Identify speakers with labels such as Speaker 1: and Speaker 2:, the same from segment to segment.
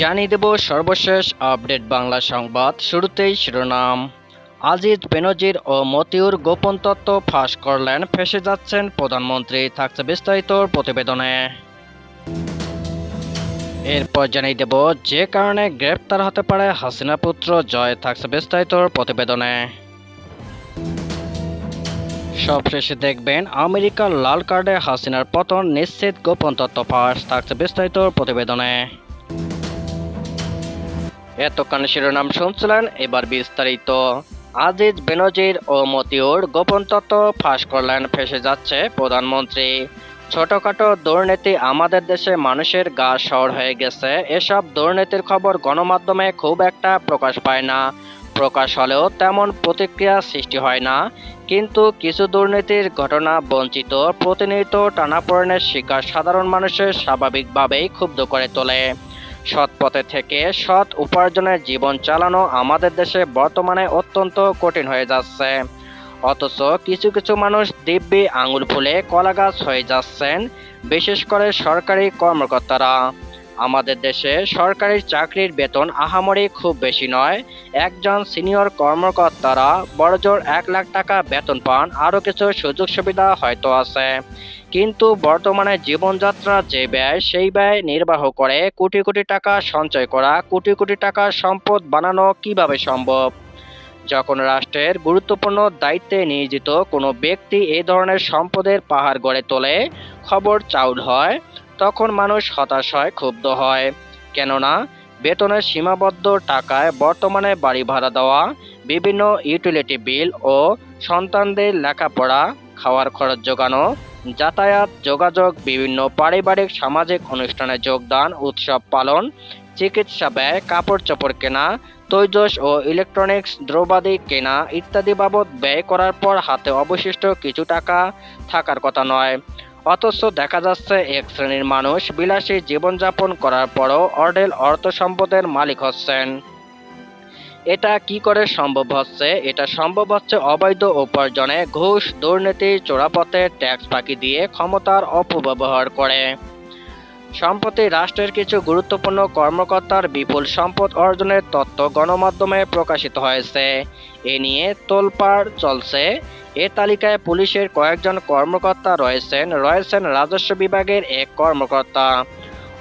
Speaker 1: জানিয়ে দেব সর্বশেষ আপডেট বাংলা সংবাদ। শুরুতেই শিরোনাম। আজিজ বেনজির ও মতিউর গোপন তত্ত্ব ফাঁস করলেন, ফেসে যাচ্ছেন প্রধানমন্ত্রী। থাকছে বিস্তারিত প্রতিবেদনে। এরপর জানিয়ে দেব, যে কারণে গ্রেপ্তার হতে পারে হাসিনা পুত্র, জয়। থাকছে বিস্তারিত প্রতিবেদনে। সবশেষে দেখবেন, আমেরিকার লাল কার্ডে হাসিনার পতন, নিশ্চিত গোপন তত্ত্ব ফাঁস। থাকছে বিস্তারিত প্রতিবেদনে। এতক্ষণ শিরোনাম শুনছিলেন, এবার বিস্তারিত। আজিজ বেনজির ও মতিউর গোপন তত্ত্ব ফাঁস করলেন, ফেসে যাচ্ছে প্রধানমন্ত্রী। ছোটখাটো দুর্নীতি আমাদের দেশে মানুষের গা শহর হয়ে গেছে, এসব দুর্নীতির খবর গণমাধ্যমে খুব একটা প্রকাশ পায় না। প্রকাশ হলেও তেমন প্রতিক্রিয়া সৃষ্টি হয় না, কিন্তু কিছু দুর্নীতির ঘটনা বঞ্চিত, প্রতিনিয়ত টানাপোড়েনের শিকার সাধারণ মানুষের স্বাভাবিকভাবেই ক্ষুব্ধ করে তোলে। সৎ পথে থেকে সৎ উপার্জনের জীবন চালানো আমাদের দেশে বর্তমানে অত্যন্ত কঠিন হয়ে যাচ্ছে। অথচ কিছু কিছু মানুষ দিব্যি আঙুল ফুলে কলাগাছ হয়ে যাচ্ছেন, বিশেষ করে সরকারি কর্মকর্তারা। আমাদের দেশে সরকারি চাকরির বেতন আহামরি খুব বেশি নয়। একজন সিনিয়র কর্মকর্তারা বড়জোর এক লাখ টাকা বেতন পান, আরও কিছু সুযোগ সুবিধা হয়তো আছে। কিন্তু বর্তমানে জীবনযাত্রার যে ব্যয়, সেই ব্যয় নির্বাহ করে কোটি কোটি টাকা সঞ্চয় করা, কোটি কোটি টাকা সম্পদ বানানো কীভাবে সম্ভব? যখন রাষ্ট্রের গুরুত্বপূর্ণ দায়িত্বে নিয়োজিত কোনো ব্যক্তি এই ধরনের সম্পদের পাহাড় গড়ে তোলে, খবর চাউল হয়, তখন মানুষ হতাশ হয়, ক্ষুব্ধ হয়। কেননা, বেতনের সীমাবদ্ধ টাকায় বর্তমানে বাড়ি ভাড়া দেওয়া, বিভিন্ন ইউটিলিটি বিল ও সন্তানদের লেখাপড়া খাওয়ার খরচ যোগানো যাতায়াত, যোগাযোগ, বিভিন্ন পারিবারিক সামাজিক অনুষ্ঠানে যোগদান, উৎসব পালন, চিকিৎসা ব্যয় কাপড় চোপড় কেনা, তৈজস ও ইলেকট্রনিক্স দ্রব্যাদি কেনা ইত্যাদি বাবদ ব্যয় করার পর হাতে অবশিষ্ট কিছু টাকা থাকার কথা নয়। অথচ দেখা যাচ্ছে এক শ্রেণির মানুষ বিলাসী জীবনযাপন করার পরও অর্ডেল অর্থ সম্পদের মালিক হচ্ছেন। এটা কি করে সম্ভব হচ্ছে? এটা সম্ভব হচ্ছে অবৈধ উপার্জনে ঘুষ, দুর্নীতি, চোরাপথে ট্যাক্স ফাঁকি দিয়ে ক্ষমতার অপব্যবহার করে। সম্প্রতি রাষ্ট্রের কিছু গুরুত্বপূর্ণ কর্মকর্তার বিপুল সম্পদ অর্জনের তথ্য গণমাধ্যমে প্রকাশিত হয়েছে। এ নিয়ে তোলপাড় চলছে। এ তালিকায় পুলিশের কয়েকজন কর্মকর্তা রয়েছেন। রয়েছেন রাজস্ব বিভাগের এক কর্মকর্তা।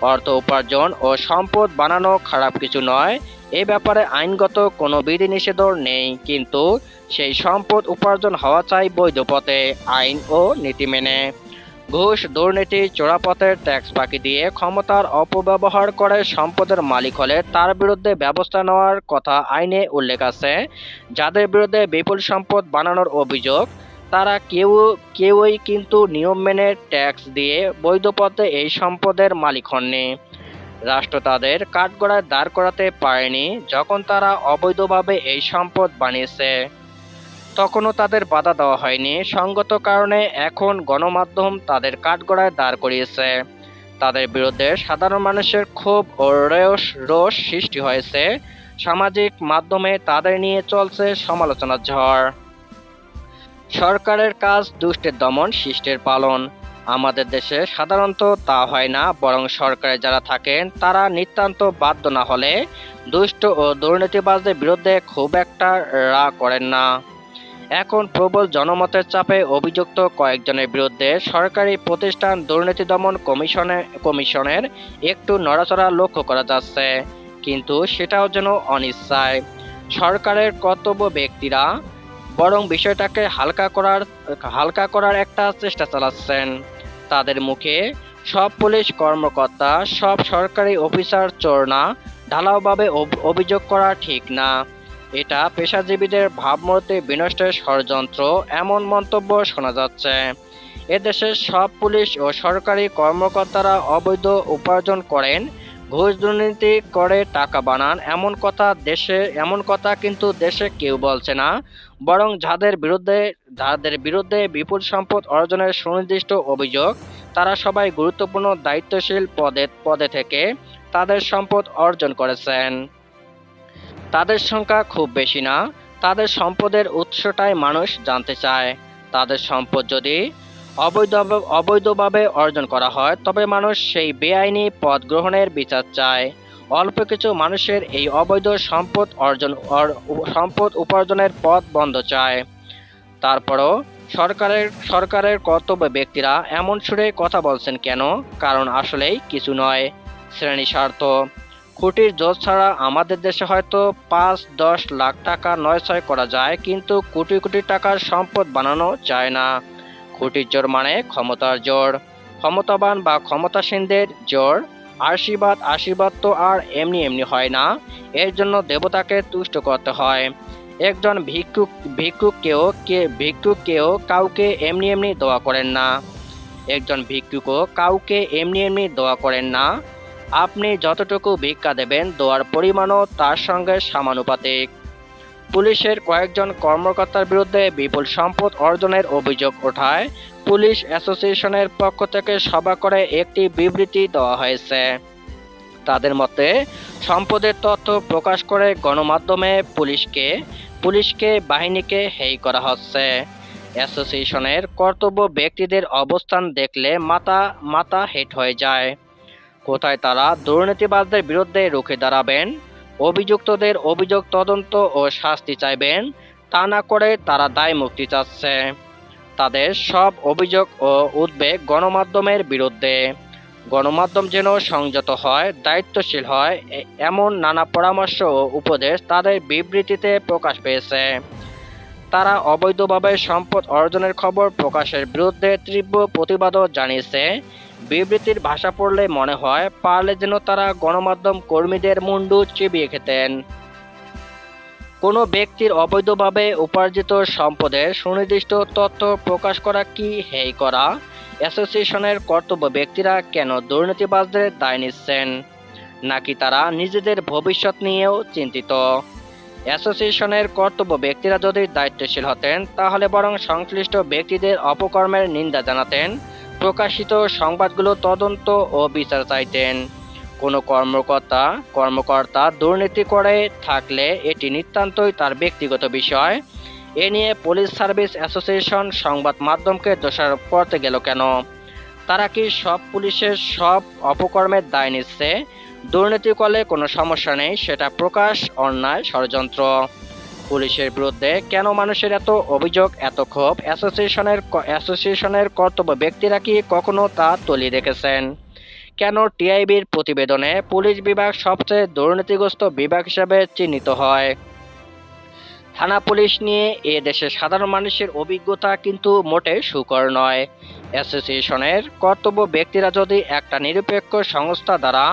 Speaker 1: অর্থ উপার্জন ও সম্পদ বানানো খারাপ কিছু নয়। এ ব্যাপারে আইনগত কোনো বিধিনিষেধও নেই, কিন্তু সেই সম্পদ উপার্জন হওয়া চাই বৈধ পথে আইন ও নীতি মেনে। ঘুষ, দুর্নীতি, চোরাপথের ট্যাক্স ফাঁকি দিয়ে ক্ষমতার অপব্যবহার করে সম্পদের মালিক হলে তার বিরুদ্ধে ব্যবস্থা নেওয়ার কথা আইনে উল্লেখ আছে। যাদের বিরুদ্ধে বিপুল সম্পদ বানানোর অভিযোগ, তারা কেউ, কেউই কিন্তু নিয়ম মেনে ট্যাক্স দিয়ে বৈধ পথে এই সম্পদের মালিক হননি। রাষ্ট্র তাদের কাঠগড়ায় দাঁড় করাতে পারেনি যখন তারা অবৈধভাবে এই সম্পদ বানিয়েছে। তখনও তাদের বাধা দেওয়া হয়নি। সঙ্গত কারণে এখন গণমাধ্যম তাদের কাঠগড়ায় দাঁড় করিয়েছে। তাদের বিরুদ্ধে সাধারণ মানুষের ক্ষোভ ও রোষ রোষ সৃষ্টি হয়েছে। সামাজিক মাধ্যমে তাদের নিয়ে চলছে সমালোচনার ঝড়। সরকারের কাজ দুষ্টের দমন, শিষ্টের পালন। আমাদের দেশে সাধারণত তা হয় না, বরং সরকারে যারা থাকেন তারা নিতান্ত বাধ্য না হলে দুষ্ট ও দুর্নীতিবাজদের বিরুদ্ধে খুব একটা রা করেন না। এখন প্রবল জনমতের চাপে অভিযুক্ত কয়েকজনের বিরুদ্ধে সরকারি প্রতিষ্ঠান দুর্নীতি দমন কমিশনে, কমিশনের একটু নড়াচড়া লক্ষ্য করা যাচ্ছে, কিন্তু সেটাও যেন অনিচ্ছায়। সরকারের কর্তব্য ব্যক্তিরা বরং বিষয়টাকে হালকা করার হালকা করার একটা চেষ্টা চালাচ্ছেন। তাদের মুখে, সব পুলিশ কর্মকর্তা, সব সরকারি অফিসার চোর না ঢালাওভাবে অভিযোগ করা ঠিক না। এটা পেশাজীবীদের ভাবমূর্তি বিনষ্টের ষড়যন্ত্র, এমন মন্তব্য শোনা যাচ্ছে। এদেশের সব পুলিশ ও সরকারি কর্মকর্তারা অবৈধ উপার্জন করেন, ঘুষ দুর্নীতি করে টাকা বানান, এমন কথা দেশে, এমন কথা কিন্তু দেশে কেউ বলছে না। বরং যাদের বিরুদ্ধে যাদের বিরুদ্ধে বিপুল সম্পদ অর্জনের সুনির্দিষ্ট অভিযোগ, তারা সবাই গুরুত্বপূর্ণ দায়িত্বশীল পদে পদে থেকে তাদের সম্পদ অর্জন করেছেন। তাদের সংখ্যা খুব বেশি না, তাদের সম্পদের উৎসটাই মানুষ জানতে চায়। তাদের সম্পদ যদি অবৈধ, অবৈধভাবে অর্জন করা হয়, তবে মানুষ সেই বেআইনি পদ গ্রহণের বিচার চায়। অল্প কিছু মানুষের এই অবৈধ সম্পদ অর্জন সম্পদ উপার্জনের পথ বন্ধ চায়। তারপরও সরকারের সরকারের কর্তব্য ব্যক্তিরা এমন সুরে কথা বলছেন কেন? কারণ আসলেই কিছু নয়। শ্রেণি স্বার্থ। খুঁটির জোর ছাড়া আমাদের দেশে হয়তো পাঁচ, দশ লাখ টাকা নয় ছয় করা যায়, কিন্তু কোটি কোটি টাকার সম্পদ বানানো যায় না। খুঁটির জোর মানে ক্ষমতার জোর। ক্ষমতাবান বা ক্ষমতাসীনদের জোর আশীর্বাদ আশীর্বাদ তো আর এমনি এমনি হয় না। এর জন্য দেবতাকে তুষ্ট করতে হয়। একজন ভিক্ষুক, ভিক্ষুককেও কে ভিক্ষুক কেউ কাউকে এমনি এমনি দোয়া করেন না। একজন ভিক্ষুকও কাউকে এমনি এমনি দোয়া করেন না। আপনি যতটুকু ভিক্ষা দেবেন, দোয়ার পরিমাণও তার সঙ্গে সমানুপাতিক। পুলিশের কয়েকজন কর্মকর্তার বিরুদ্ধে বিপুল সম্পদ অর্জনের অভিযোগ ওঠায়। পুলিশ অ্যাসোসিয়েশনের পক্ষ থেকে সভা করে একটি বিবৃতি দেওয়া হয়েছে। তাদের মতে, সম্পদের তথ্য প্রকাশ করে গণমাধ্যমে পুলিশকে পুলিশকে, বাহিনীকে হেই করা হচ্ছে। অ্যাসোসিয়েশনের কর্তব্য ব্যক্তিদের অবস্থান দেখলে মাথা মাথা হেট হয়ে যায়। কোথায় তারা দুর্নীতিবাজদের বিরুদ্ধে রুখে দাঁড়াবেন অভিযুক্তদের অভিযোগ তদন্ত ও শাস্তি চাইবেন, তা না করে তারা দায় মুক্তি চাচ্ছে। তাদের সব অভিযোগ ও উদ্বেগ গণমাধ্যমের বিরুদ্ধে। গণমাধ্যম যেন সংযত হয়, দায়িত্বশীল হয় এমন নানা পরামর্শ ও উপদেশ তাদের বিবৃতিতে প্রকাশ পেয়েছে। তারা অবৈধভাবে সম্পদ অর্জনের খবর প্রকাশের বিরুদ্ধে তীব্র প্রতিবাদও জানিয়েছে। বিবৃতির ভাষা পড়লে মনে হয় পারলে যেন তারা গণমাধ্যম কর্মীদের মুন্ডু চিবিয়ে খেতেন। কোনো ব্যক্তির অবৈধভাবে উপার্জিত সম্পদের সুনির্দিষ্ট তথ্য প্রকাশ করা কি হেই করা? অ্যাসোসিয়েশনের কর্তব্য ব্যক্তিরা কেন দুর্নীতিবাজদের দায় নিচ্ছেন? নাকি তারা নিজেদের ভবিষ্যৎ নিয়েও চিন্তিত? অ্যাসোসিয়েশনের কর্তব্য ব্যক্তিরা যদি দায়িত্বশীল হতেন, তাহলে বরং সংশ্লিষ্ট ব্যক্তিদের অপকর্মের নিন্দা জানাতেন প্রকাশিত সংবাদগুলো তদন্ত ও বিচার চাইতেন। কোনো কর্মকর্তা কর্মকর্তা দুর্নীতি করে থাকলে এটি নিতান্তই তার ব্যক্তিগত বিষয়। এ নিয়ে পুলিশ সার্ভিস অ্যাসোসিয়েশন সংবাদ মাধ্যমকে দোষারোপ করতে গেল কেন? তারা কি সব পুলিশের সব অপকর্মের দায় নিচ্ছে? দুর্নীতি করলে কোনো সমস্যা নেই, সেটা প্রকাশ, অন্যায়, ষড়যন্ত্র। পুলিশের বিরুদ্ধে কেন মানুষের এত অভিযোগ, এত ক্ষোভ? অ্যাসোসিয়েশনের অ্যাসোসিয়েশনের কর্তব্য ব্যক্তিরা কি কখনো তা তলিয়ে রেখেছেন কেন টিআইবির প্রতিবেদনে পুলিশ বিভাগ সবচেয়ে দুর্নীতিগ্রস্ত বিভাগ হিসেবে চিহ্নিত হয়? থানা পুলিশ নিয়ে এ দেশের সাধারণ মানুষের অভিজ্ঞতা কিন্তু মোটে সুকর নয়। অ্যাসোসিয়েশনের কর্তব্য ব্যক্তিরা যদি একটা নিরপেক্ষ সংস্থা দ্বারা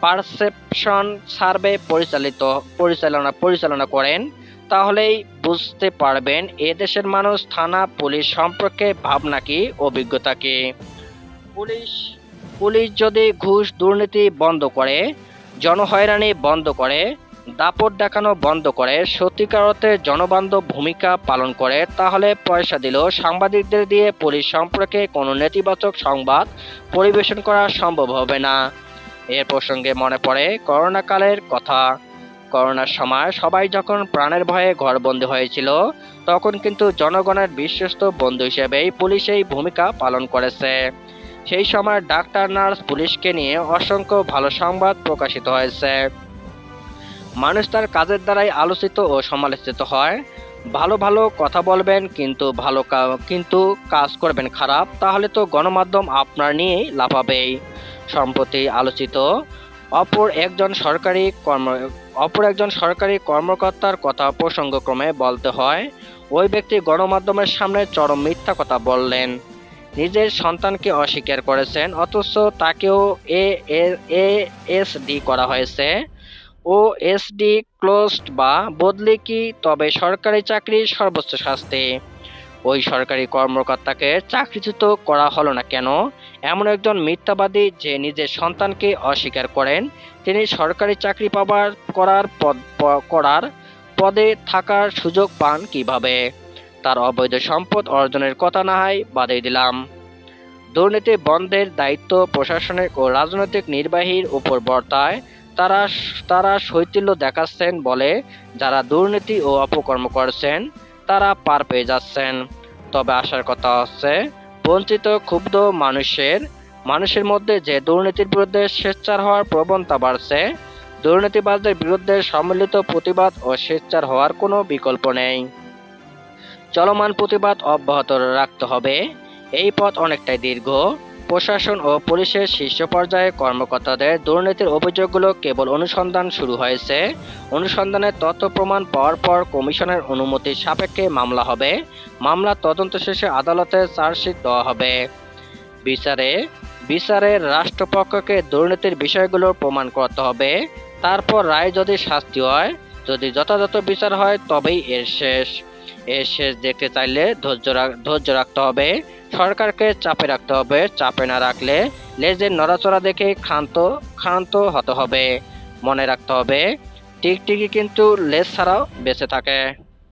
Speaker 1: পারসেপশন সার্ভে পরিচালিত, পরিচালনা পরিচালনা করেন তাহলেই বুঝতে পারবেন, এ দেশের মানুষ থানা, পুলিশ সম্পর্কে ভাবনা কি, অভিজ্ঞতা কি? পুলিশ পুলিশ যদি ঘুষ দুর্নীতি বন্ধ করে, জনহয়রানি বন্ধ করে, দাপট দেখানো বন্ধ করে, সত্যিকার অর্থে জনবান্ধব ভূমিকা পালন করে, তাহলে পয়সা দিলেও সাংবাদিকদের দিয়ে পুলিশ সম্পর্কে কোনো নেতিবাচক সংবাদ পরিবেশন করা সম্ভব হবে না। এর প্রসঙ্গে মনে পড়ে করোনাকালের কথা। করোনার সময় সবাই যখন প্রাণের ভয়ে ঘরবন্দি হয়েছিল, তখন কিন্তু জনগণের বিশ্বস্ত বন্ধু হিসেবেই পুলিশ এই ভূমিকা পালন করেছে। সেই সময় ডাক্তার, নার্স, পুলিশকে নিয়ে অসংখ্য ভালো সংবাদ প্রকাশিত হয়েছে। মানুষ তার কাজের দ্বারাই আলোচিত ও সমালোচিত হয়। ভালো ভালো কথা বলবেন কিন্তু ভালো কিন্তু কাজ করবেন খারাপ, তাহলে তো গণমাধ্যম আপনার নিয়েই লাফাবেই। সম্প্রতি আলোচিত অপর একজন সরকারি কর্ম অপর একজন সরকারি কর্মকর্তার কথা প্রসঙ্গক্রমে বলতে হয়, ওই ব্যক্তি গণমাধ্যমের সামনে চরম মিথ্যা কথা বললেন। নিজের সন্তানকে অস্বীকার করেছেন, অথচ তাকেও এ এস ডি করা হয়েছে। ও এসডি ক্লোজড বা বদলি কি তবে সরকারি চাকরির সর্বোচ্চ শাস্তি? ওই সরকারি কর্মকর্তাকে চাকরিচ্যুত করা হলো না কেন? এমন একজন মিথ্যাবাদী যে নিজের সন্তানকে অস্বীকার করেন, তিনি সরকারি চাকরি পাবার করার পদ করার পদে থাকার সুযোগ পান কীভাবে? তার অবৈধ সম্পদ অর্জনের কথা না হয় বাদে দিলাম। দুর্নীতি বন্ধের দায়িত্ব প্রশাসনিক ও রাজনৈতিক নির্বাহীর উপর বর্তায়। তারা তারা শৈথিল্য দেখাচ্ছেন বলে যারা দুর্নীতি ও অপকর্ম করছেন তারা পার পেয়ে যাচ্ছেন। তবে আসার কথা হচ্ছে, বঞ্চিত, ক্ষুব্ধ মানুষের মানুষের মধ্যে যে দুর্নীতির বিরুদ্ধে স্বেচ্ছার হওয়ার প্রবণতা বাড়ছে, দুর্নীতিবাজদের বিরুদ্ধে সম্মিলিত প্রতিবাদ ও স্বেচ্ছার হওয়ার কোনো বিকল্প নেই। চলমান প্রতিবাদ অব্যাহত রাখতে হবে। এই পথ অনেকটাই দীর্ঘ। প্রশাসন ও পুলিশের শীর্ষ পর্যায়ে কর্মকর্তাদের দুর্নীতির অভিযোগগুলো কেবল অনুসন্ধান শুরু হয়েছে। অনুসন্ধানের তথ্য প্রমাণ পাওয়ার পর কমিশনের অনুমতি সাপেক্ষে মামলা হবে। মামলা তদন্ত শেষে আদালতে চার্জশিট দেওয়া হবে। বিচারে বিচারে রাষ্ট্রপক্ষকে দুর্নীতির বিষয়গুলো প্রমাণ করতে হবে। তারপর রায় যদি শাস্তি হয়, যদি যথাযথ বিচার হয়, তবেই এর শেষ। এর শেষ দেখতে চাইলে ধৈর্য ধৈর্য রাখতে হবে। সরকারকে চাপে রাখতে হবে। চাপে না রাখলে লেজের নড়াচড়া দেখে ক্ষান্ত ক্ষান্ত হতে হবে। মনে রাখতে হবে, টিকটিকি কিন্তু লেজ ছাড়াও বেঁচে থাকে।